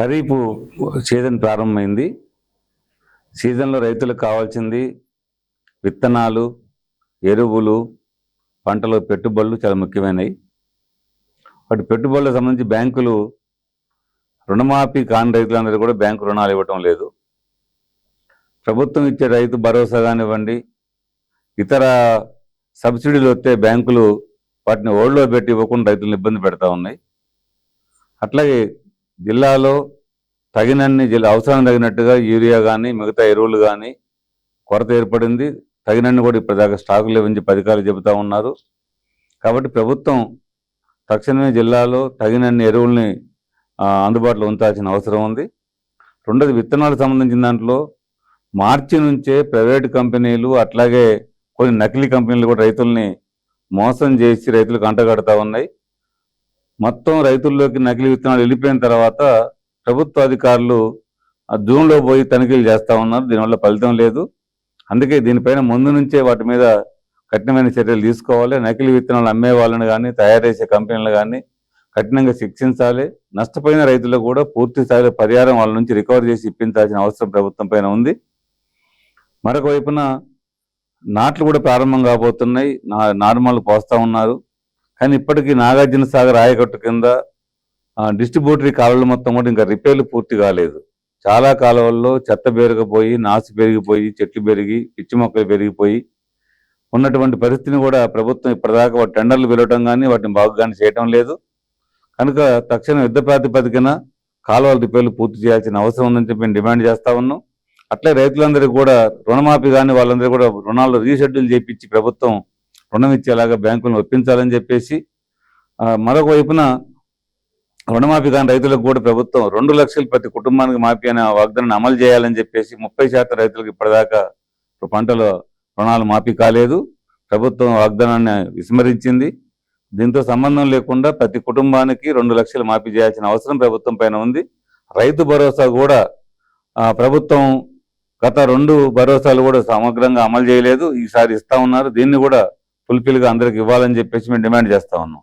Kharif season ప్రారంభమైంది. సీజన్లో రైతులకు కావాల్సింది విత్తనాలు ఎరువులు పంటలో పెట్టుబడులు చాలా ముఖ్యమైనవి. వాటి పెట్టుబడులకు సంబంధించి బ్యాంకులు రుణమాఫీ కాని రైతులందరూ కూడా బ్యాంకు రుణాలు ఇవ్వటం లేదు. ప్రభుత్వం ఇచ్చే రైతు భరోసా కానివ్వండి ఇతర సబ్సిడీలు వస్తే బ్యాంకులు వాటిని ఓడిలో పెట్టి ఇవ్వకుండా రైతులను ఇబ్బంది పెడతా ఉన్నాయి. అట్లాగే జిల్లాలో తగినన్ని జిల్లా అవసరం తగినట్టుగా యూరియా కానీ మిగతా ఎరువులు కానీ కొరత ఏర్పడింది. తగినన్ని కూడా ఇప్పటిదాకా స్టాకులు ఇవ్వని అధికారులు చెబుతా ఉన్నారు. కాబట్టి ప్రభుత్వం తక్షణమే జిల్లాలో తగినన్ని ఎరువుల్ని అందుబాటులో ఉంచాల్సిన అవసరం ఉంది. రెండోది విత్తనాలకు సంబంధించిన దాంట్లో మార్చి నుంచే ప్రైవేట్ కంపెనీలు అట్లాగే కొన్ని నకిలీ కంపెనీలు కూడా రైతుల్ని మోసం చేసి రైతులకు అంటగడతా ఉన్నాయి. మొత్తం రైతుల్లోకి నకిలీ విత్తనాలు వెళ్ళిపోయిన తర్వాత ప్రభుత్వ అధికారులు జూన్లో పోయి తనిఖీలు చేస్తూ ఉన్నారు. దీనివల్ల ఫలితం లేదు. అందుకే దీనిపైన ముందు నుంచే వాటి మీద కఠినమైన చర్యలు తీసుకోవాలి. నకిలీ విత్తనాలు అమ్మే వాళ్ళని కానీ తయారు చేసే కంపెనీలు కానీ కఠినంగా శిక్షించాలి. నష్టపోయిన రైతులకు కూడా పూర్తి స్థాయిలో పరిహారం వాళ్ళ నుంచి రికవర్ చేసి ఇప్పించాల్సిన అవసరం ప్రభుత్వం పైన ఉంది. మరొక వైపున నాట్లు కూడా ప్రారంభం కాబోతున్నాయి. నా నార్మల్ పోస్తూ ఉన్నారు. కానీ ఇప్పటికీ నాగార్జున సాగర్ ఆయకట్టు కింద డిస్ట్రిబ్యూటరీ కాలువలు మొత్తం కూడా ఇంకా రిపేర్లు పూర్తి కాలేదు. చాలా కాలువల్లో చెత్త పెరిగిపోయి నాసు పెరిగిపోయి చెట్లు పెరిగి పిచ్చి మొక్కలు పెరిగిపోయి ఉన్నటువంటి పరిస్థితిని కూడా ప్రభుత్వం ఇప్పటిదాకా వాటి టెండర్లు వెళ్ళటం కానీ వాటిని బాగు కానీ చేయటం లేదు. కనుక తక్షణం యుద్ధ ప్రాతిపదికన కాలువల రిపేర్లు పూర్తి చేయాల్సిన అవసరం ఉందని చెప్పి మేము డిమాండ్ చేస్తా ఉన్నాం. అట్లే రైతులందరికీ కూడా రుణమాఫీ కానీ వాళ్ళందరూ కూడా రుణాలు రీషెడ్యూల్ చేయించి ప్రభుత్వం రుణం ఇచ్చేలాగా బ్యాంకులను ఒప్పించాలని చెప్పేసి మరొక వైపున రుణమాఫీ కాని రైతులకు కూడా ప్రభుత్వం రెండు లక్షలు ప్రతి కుటుంబానికి మాఫీ అనే వాగ్దానాన్ని అమలు చేయాలని చెప్పేసి ముప్పై శాతం రైతులకు ఇప్పటిదాకా పంటల రుణాలు మాఫీ కాలేదు. ప్రభుత్వం వాగ్దానాన్ని విస్మరించింది. దీంతో సంబంధం లేకుండా ప్రతి కుటుంబానికి రెండు లక్షలు మాఫీ చేయాల్సిన అవసరం ప్రభుత్వం పైన ఉంది. రైతు భరోసా కూడా ప్రభుత్వం గత రెండు భరోసాలు కూడా సమగ్రంగా అమలు చేయలేదు. ఈసారి ఇస్తా ఉన్నారు. దీన్ని కూడా ఫుల్ఫిల్గా అందరికి ఇవ్వాలని చెప్పేసి మేము డిమాండ్ చేస్తా ఉన్నాం.